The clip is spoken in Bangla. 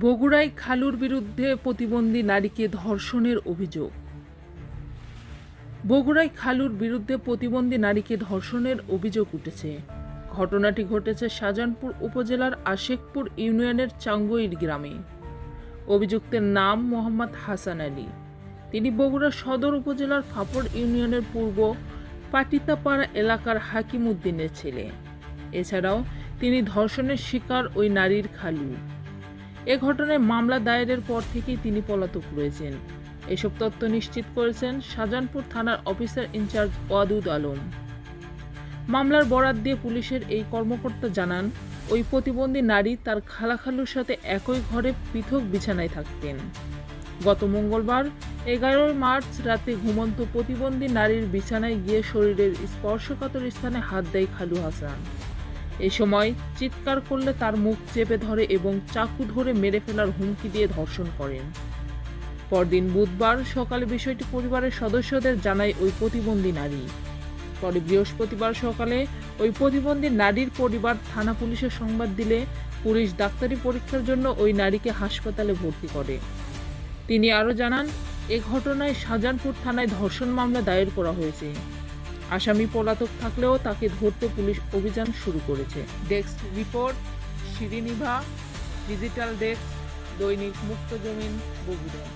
বগুড়ায় খালুর বিরুদ্ধে প্রতিবন্ধী নারীকে ধর্ষণের অভিযোগ। বগুড়ায় খালুর বিরুদ্ধে প্রতিবন্ধী নারীকে ধর্ষণের অভিযোগ উঠেছে। ঘটনাটি ঘটেছে শাহজাহানপুর উপজেলার আশেকপুর ইউনিয়নের চাঙ্গইর গ্রামে। অভিযুক্তের নাম মোহাম্মদ হাসান আলী। তিনি বগুড়া সদর উপজেলার ফাপড় ইউনিয়নের পূর্ব পাটিতাপাড়া এলাকার হাকিম উদ্দিনের ছেলে। এছাড়াও তিনি ধর্ষণের শিকার ওই নারীর খালু। এ ঘটনায় মামলা দায়েরের পর থেকেই তিনি পলাতক রয়েছেন। এসব তথ্য নিশ্চিত করেছেন শাহজাহানপুর থানার অফিসার ইনচার্জ ওয়াদুদ আলম। মামলার বরাত দিয়ে পুলিশের এই কর্মকর্তা জানান, ওই প্রতিবন্ধী নারী তার খালাখালুর সাথে একই ঘরে পৃথক বিছানায় থাকতেন। গত মঙ্গলবার, এগারোই মার্চ রাতে ঘুমন্ত প্রতিবন্ধী নারীর বিছানায় গিয়ে শরীরের স্পর্শকাতর স্থানে হাত দেয় খালু হাসান। এ সময় চিৎকার করলে তার মুখ চেপে ধরে এবং চাকু ধরে মেরে ফেলার হুমকি দিয়ে ধর্ষণ করেন। পরদিন বুধবার সকালে বিষয়টি পরিবারের সদস্যদের জানায় ওই প্রতিবন্ধী নারী। পরে বৃহস্পতিবার সকালে ওই প্রতিবন্ধী নারীর পরিবার থানা পুলিশের সংবাদ দিলে পুলিশ ডাক্তারি পরীক্ষার জন্য ওই নারীকে হাসপাতালে ভর্তি করে। তিনি আরও জানান, এ ঘটনায় শাহজাহানপুর থানায় ধর্ষণ মামলা দায়ের করা হয়েছে। আসামি পলাতক থাকলেও তাকে ধরতে পুলিশ অভিযান শুরু করেছে। ডেস্ক রিপোর্ট শিরিনিভা ডিজিটাল ডেস্ক, দৈনিক মুক্ত জমিন, বগুড়া।